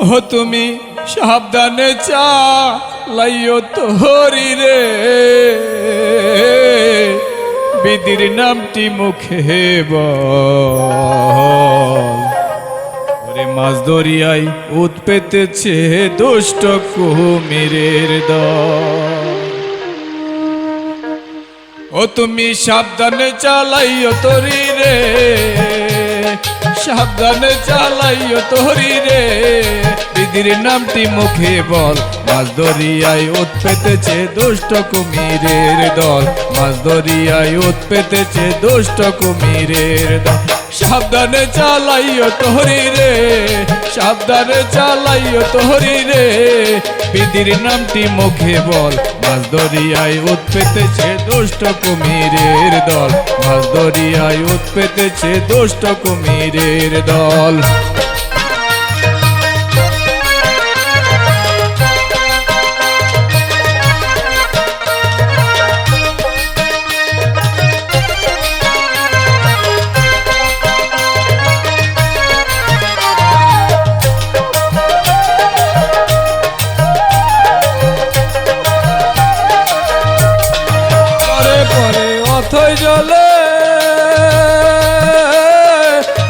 ও তুমি সাবধানে চা লাইও তোহরি রে। বিদির নামটি মুখে বল। ওরে মাছ দরিয়ায় উত পেতেছে দুষ্ট কুমিরের দল। ও, তুমি সাবধানে চালাইও তরি রে। সাবধানে চালাইও তরি রে। দিদির নামটি মুখে বল। মাছ দরিয়ায় উত পেতেছে দুষ্ট কুমিরের দল। মাছ দরিয়ায় উত পেতেছে দুষ্ট কুমিরের দল। সাবধানে চালাইও তোহরি রে, সাবধানে চালাইও তোহরি রে। বিদির নামটি মুখে বল। মাছ দরিয়ায় উত পেতেছে দুষ্ট কুমিরের দল। মাছ দরিয়ায় উত পেতেছে দুষ্ট কুমিরের দল।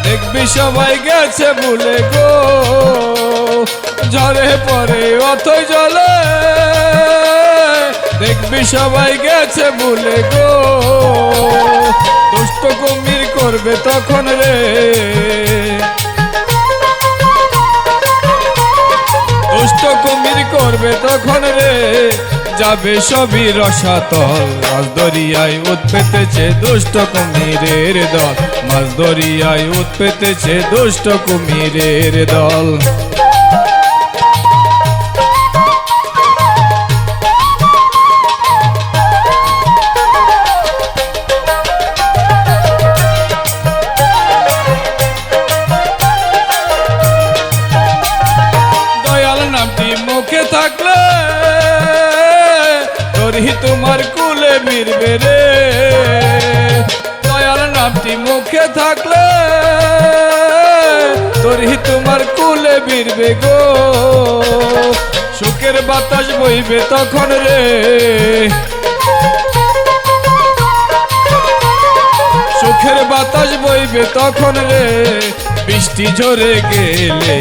দেখবি সবাই গেছে ভুলে গো। ঝরে পরে অথই জলে। দেখবি সবাই গেছে ভুলে গো। দুষ্ট কুমির করবে তখন রে। দুষ্ট কুমির করবে তখন রে। যাবে সবই রসাতল। মাছ দরিয়ায় উত পেতেছে দুষ্ট কুমিরের দল। মাছ দরিয়ায় উত পেতেছে দুষ্ট কুমিরের দল। থাকলে তোরই তোমার কুলে মিরবে রে। দয়াল নামটি মুখে থাকলে তোরই তোমার কুলে মিরবে গো। সুখের বাতাস বইবে তখন রে। সুখের বাতাস বইবে তখন রে। বৃষ্টি ঝরে গেলে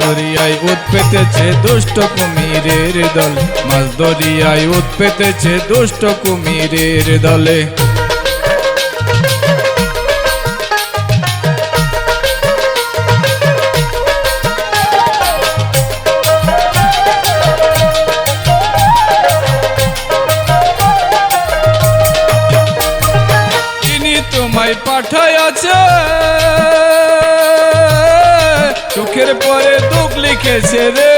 দরিয়ায় উত পেতেছে দুষ্ট কুমিরের দল। মাছ দরিয়ায় উত পেতেছে দুষ্ট কুমিরের দলে। পাঠায় আছে পরে দুঃখ লিখেছে রে।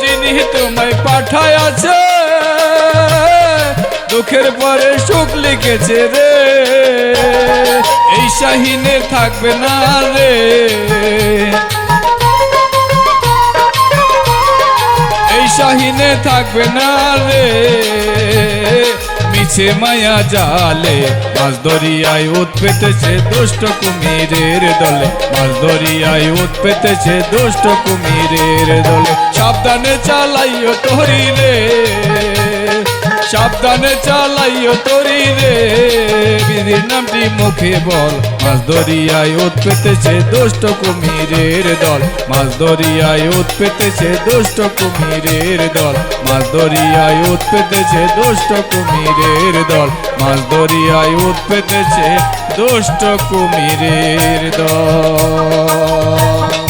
যিনি তোমায় পাঠায় আছে দুঃখের পরে সুখ লিখেছে রে। এই শাহিনে থাকবে না রে। এই শাহিনে থাকবে না রে। মিছে মায়া জালে। মাছ দরিয়ায় উত পেতেছে দুষ্ট কুমিরের দলে। মাছ দরিয়ায় উত পেতেছে দুষ্ট কুমিরের দলে। সাবধানে চালাইও তরিলে সাবধানে চালাইও তোরি রে। বিধির নামটি মুখে বল, মাছ দরিয়ায় উত পেতেছে দুষ্ট কুমিরের দল। মাছ দরিয়ায় উত পেতেছে দুষ্ট কুমিরের দল। মাছ দরিয়ায় উত পেতেছে দুষ্ট কুমিরের দল। মাছ দরিয়ায় উত পেতেছে দুষ্ট কুমিরের দল।